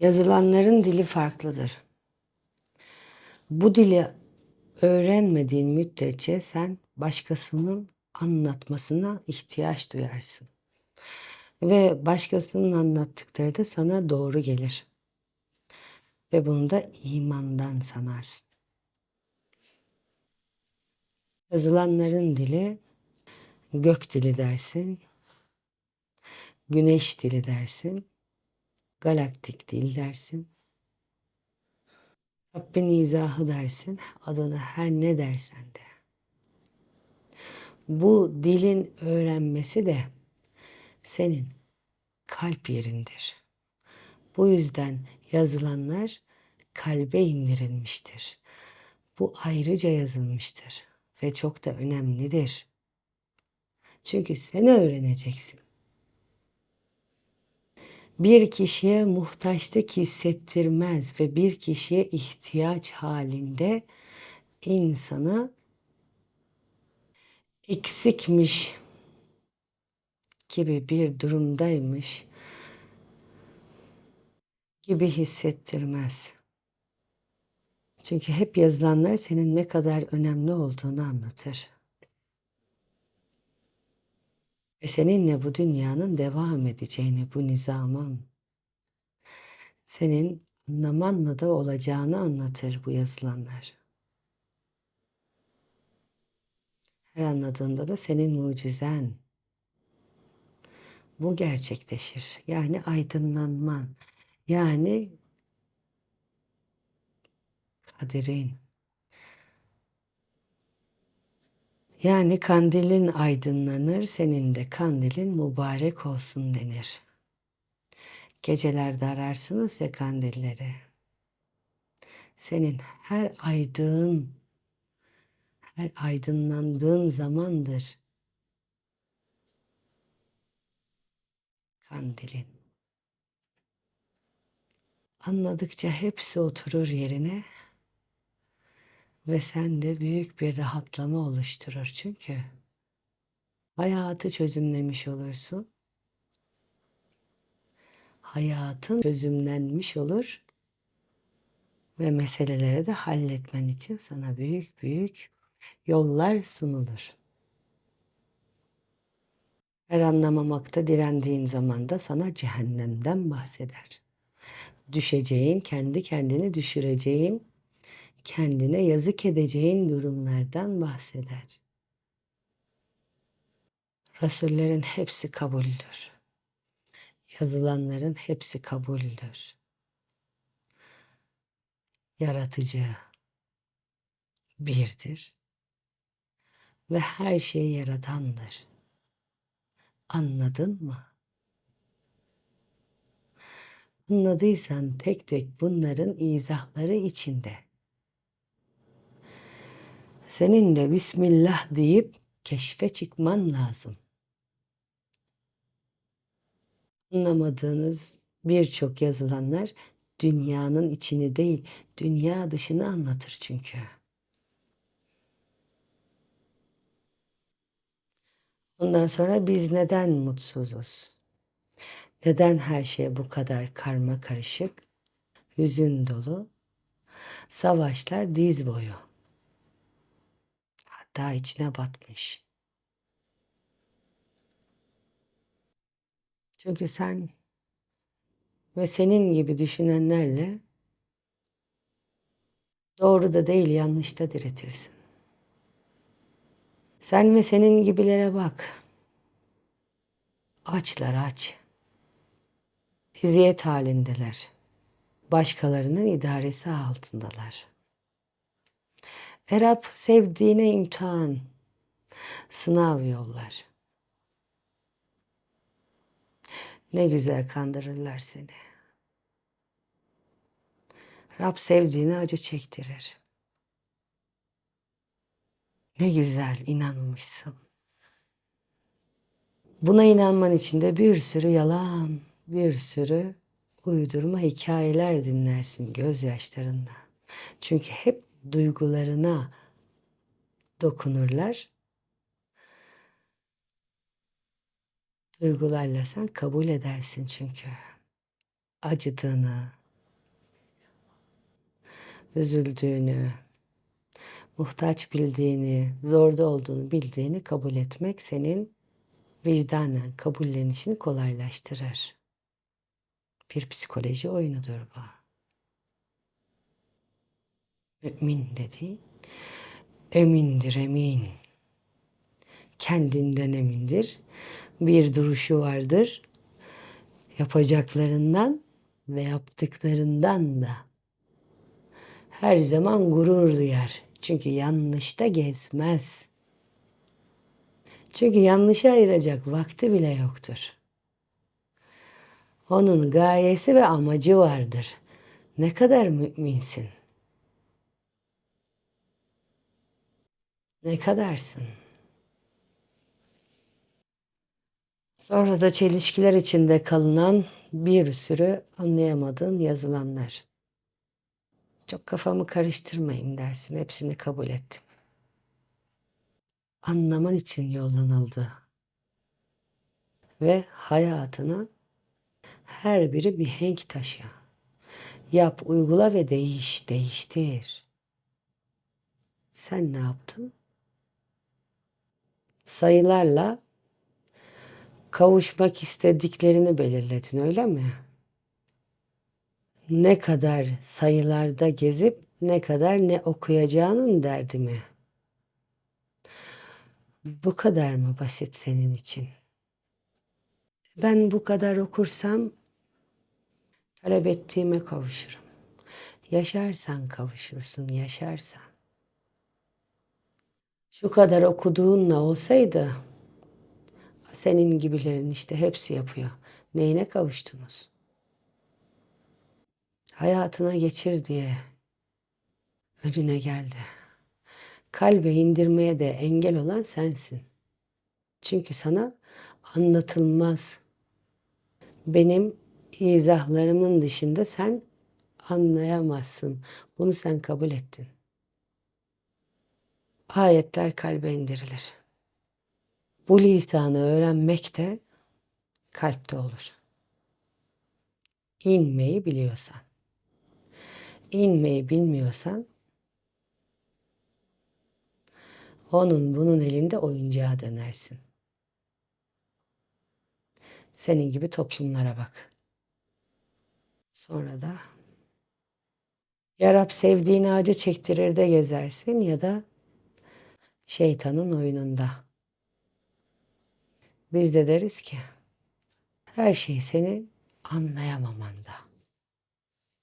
Yazılanların dili farklıdır. Bu dili öğrenmediğin müddetçe sen başkasının anlatmasına ihtiyaç duyarsın. Ve başkasının anlattıkları da sana doğru gelir. Ve bunu da imandan sanarsın. Yazılanların dili gök dili dersin, güneş dili dersin, galaktik dil dersin. Rabbin izahı dersin, adını her ne dersen de. Bu dilin öğrenmesi de senin kalp yerindir. Bu yüzden yazılanlar kalbe indirilmiştir. Bu ayrıca yazılmıştır ve çok da önemlidir. Çünkü sen öğreneceksin. Bir kişiye muhtaçlık hissettirmez ve bir kişiye ihtiyaç halinde insanı eksikmiş gibi bir durumdaymış gibi hissettirmez. Çünkü hep yazılanlar senin ne kadar önemli olduğunu anlatır. Ve seninle bu dünyanın devam edeceğini, bu nizamın senin anlamanla da olacağını anlatır bu yazılanlar. Her anladığında da senin mucizen bu gerçekleşir. Yani aydınlanman, yani kaderin. Yani kandilin aydınlanır, senin de kandilin mübarek olsun denir. Gecelerde ararsınız ya kandilleri. Senin her aydın, her aydınlandığın zamandır kandilin. Anladıkça hepsi oturur yerine ve sende büyük bir rahatlama oluşturur çünkü hayatı çözümlemiş olursun. Hayatın çözümlenmiş olur ve meseleleri de halletmen için sana büyük büyük yollar sunulur. Her anlamamakta direndiğin zaman da sana cehennemden bahseder. Düşeceğin, kendi kendini düşüreceğin, kendine yazık edeceğin durumlardan bahseder. Rasullerin hepsi kabuldür. Yazılanların hepsi kabuldür. Yaratıcı birdir ve her şeyi yaratandır. Anladın mı? Anladıysan tek tek bunların izahları içinde. Senin de Bismillah deyip keşfe çıkman lazım. Anlamadığınız birçok yazılanlar dünyanın içini değil, dünya dışını anlatır çünkü. Ondan sonra biz neden mutsuzuz? Neden her şey bu kadar karma karışık, hüzün dolu? Savaşlar diz boyu. Hatta içine batmış. Çünkü sen ve senin gibi düşünenlerle doğru da değil yanlış da diretirsin. Sen ve senin gibilere bak. Açlar aç. Eziyet halindeler. Başkalarının idaresi altındalar. Erap sevdiğine imtihan, sınav yollar. Ne güzel kandırırlar seni. Rab sevdiğine acı çektirir. Ne güzel inanmışsın. Buna inanman için de bir sürü yalan, bir sürü uydurma hikayeler dinlersin gözyaşlarında. Çünkü hep duygularına dokunurlar. Duygularla sen kabul edersin çünkü. Acıdığını, üzüldüğünü, muhtaç bildiğini, zorda olduğunu bildiğini kabul etmek senin vicdanen kabullenişini kolaylaştırır. Bir psikoloji oyunudur bu. Mümin dediğin emindir emin. Kendinden emindir. Bir duruşu vardır. Yapacaklarından ve yaptıklarından da her zaman gurur duyar. Çünkü yanlışta gezmez. Çünkü yanlışa ayıracak vakti bile yoktur. Onun gayesi ve amacı vardır. Ne kadar müminsin? Ne kadarsın? Sonra da çelişkiler içinde kalınan bir sürü anlayamadığın yazılanlar. Çok kafamı karıştırmayın dersin. Hepsini kabul ettim. Anlaman için yollanıldı. Ve hayatına her biri bir henk taşı. Yap, uygula ve değiş, değiştir. Sen ne yaptın? Sayılarla kavuşmak istediklerini belirledin öyle mi? Ne kadar sayılarda gezip ne kadar ne okuyacağının derdi mi? Bu kadar mı basit senin için? Ben bu kadar okursam talep ettiğime kavuşurum. Yaşarsan kavuşursun, yaşarsan. Şu kadar okuduğunla olsaydı senin gibilerin işte hepsi yapıyor. Neyine kavuştunuz? Hayatına geçir diye önüne geldi. Kalbe indirmeye de engel olan sensin. Çünkü sana anlatılmaz. Benim izahlarımın dışında sen anlayamazsın. Bunu sen kabul ettin. Ayetler kalbe indirilir. Bu lisanı öğrenmek de kalpte olur. İnmeyi biliyorsan. İnmeyi bilmiyorsan onun bunun elinde oyuncağa dönersin. Senin gibi toplumlara bak. Sonra da ya Rab sevdiğin ağacı çektirir de gezersin ya da şeytanın oyununda. Biz de deriz ki her şey seni anlayamamanda.